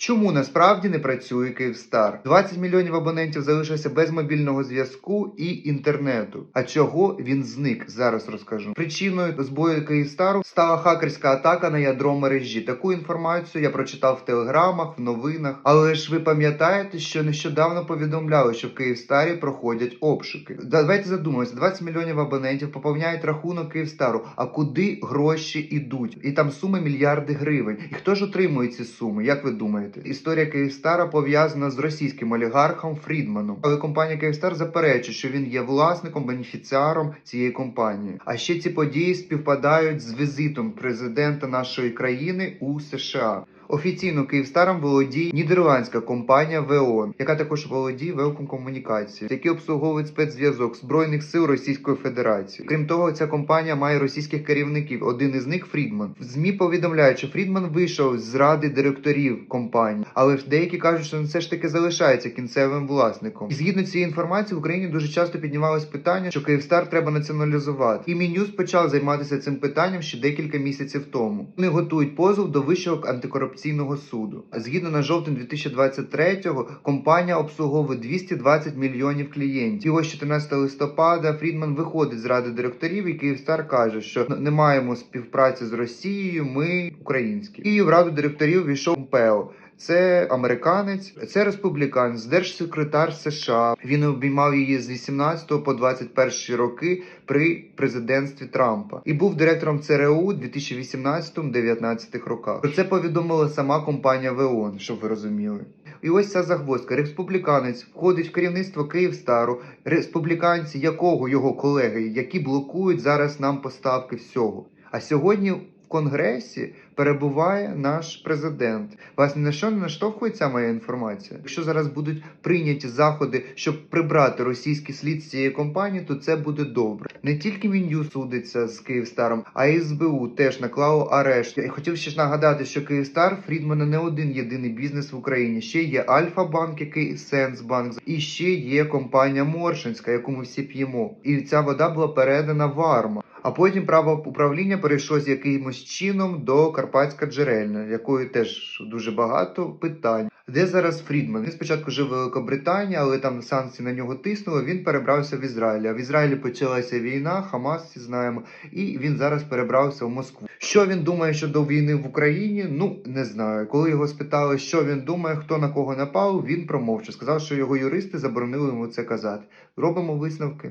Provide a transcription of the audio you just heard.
Чому насправді не працює Київстар? 20 мільйонів абонентів залишилися без мобільного зв'язку і інтернету. А чого він зник? Зараз розкажу. Причиною збою Київстару стала хакерська атака на ядро мережі. Таку інформацію я прочитав в телеграмах, в новинах. Але ж ви пам'ятаєте, що нещодавно повідомляли, що в Київстарі проходять обшуки. Давайте задумаємося, 20 мільйонів абонентів поповняють рахунок Київстару. А куди гроші ідуть? І там суми мільярди гривень. І хто ж отримує ці суми? Як ви думаєте? Історія Київстара пов'язана з російським олігархом Фрідманом. Але компанія Київстар заперечує, що він є власником, бенефіціаром цієї компанії. А ще ці події співпадають з візитом президента нашої країни у США. Офіційно Київстаром володіє нідерландська компанія ВЕОН, яка також володіє великом комунікації, які обслуговують спецзв'язок збройних сил Російської Федерації. Крім того, ця компанія має російських керівників. Один із них Фрідман. В змі повідомляють, що Фрідман вийшов з ради директорів компанії, але ж деякі кажуть, що він все ж таки залишається кінцевим власником. І згідно цієї інформації, в Україні дуже часто піднімалось питання, що Київстар треба націоналізувати. І Мін'юз почав займатися цим питанням ще декілька місяців тому. Вони готують позов до вищого антикорупційного суду. Згідно на жовтень 2023-го, компанія обслуговує 220 мільйонів клієнтів. І ось 14 листопада Фрідман виходить з ради директорів, і Київстар каже, що не маємо співпраці з Росією. Ми українські. І в раду директорів війшов ПЕО. Це американець, це республіканець, держсекретар США. Він обіймав її з 18 по 21 роки при президентстві Трампа і був директором ЦРУ у 2018-19 роках. Про це повідомила сама компанія ВЕОН, щоб ви розуміли. І ось ця загвоздка. Республіканець входить в керівництво Київстару, республіканці, якого його колеги, які блокують зараз нам поставки всього. А сьогодні Конгресі перебуває наш президент. Вас ні на що не наштовхує ця моя інформація. Якщо зараз будуть прийняті заходи, щоб прибрати російський слід з цієї компанії, то це буде добре. Не тільки Мін'юз судиться з Київстаром, а й СБУ теж наклало арешт. Я хотів ще ж нагадати, що Київстар Фрідмана не один єдиний бізнес в Україні. Ще є Альфа-банк, який Сенсбанк, і ще є компанія Моршинська, яку ми всі п'ємо. І ця вода була передана в Арма. А потім право управління перейшло з якимось чином до Карпатська джерельна, якої теж дуже багато питань. Де зараз Фрідман? Він спочатку жив в Великобританії, але там санкції на нього тиснули. Він перебрався в Ізраїль. А в Ізраїлі почалася війна, Хамас всі знаємо, і він зараз перебрався в Москву. Що він думає щодо війни в Україні? Ну не знаю. Коли його спитали, що він думає, хто на кого напав, він промовчав. Сказав, що його юристи заборонили йому це казати. Робимо висновки.